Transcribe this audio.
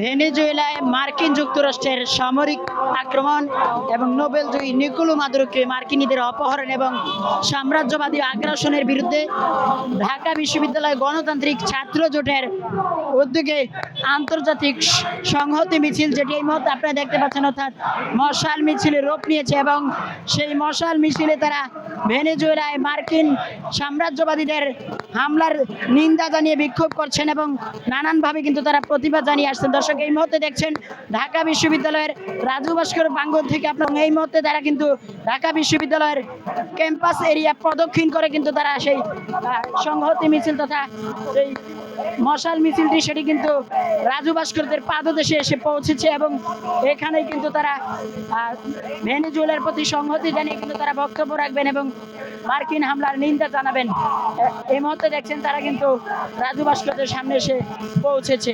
ভেনেজুয়েলায় মার্কিন যুক্তরাষ্ট্রের সামরিক আক্রমণ এবং নোবেলজয়ী নিকোলো মাদুরোকে মার্কিনীদের অপহরণ এবং সাম্রাজ্যবাদী আগ্রাসনের বিরুদ্ধে ঢাকা বিশ্ববিদ্যালয় গণতান্ত্রিক ছাত্র জোটের উদ্যোগে আন্তর্জাতিক সংহতি মিছিল, যেটি এই মুহূর্তে আপনারা দেখতে পাচ্ছেন, অর্থাৎ মশাল মিছিলে রূপ নিয়েছে এবং সেই মশাল মিছিলে তারা ভেনেজুয়েলায় মার্কিন সাম্রাজ্যবাদীদের হামলার নিন্দা জানিয়ে বিক্ষোভ করছেন এবং নানানভাবে কিন্তু তারা প্রতিবাদ জানিয়ে আসছেন। দর্শক, এই মুহূর্তে দেখছেন ঢাকা বিশ্ববিদ্যালয়ের রাজু ভাস্কর প্রাঙ্গণ থেকে আপনার এই মুহূর্তে তারা কিন্তু ঢাকা বিশ্ববিদ্যালয়ের ক্যাম্পাস এরিয়া প্রদক্ষিণ করে কিন্তু তারা সেই সংহতি মিছিল তথা সেই মশাল মিছিলটি সেটি কিন্তু রাজু ভাস্করদের পাদদেশে এসে পৌঁছেছে এবং এখানেই কিন্তু তারা ভেনেজুয়েলার প্রতি সংহতি জানিয়ে কিন্তু তারা বক্তব্য রাখবেন এবং মার্কিন হামলার নিন্দা জানাবেন। এই মুহূর্তে দেখছেন তারা কিন্তু রাজু ভাস্করদের সামনে এসে পৌঁছেছে।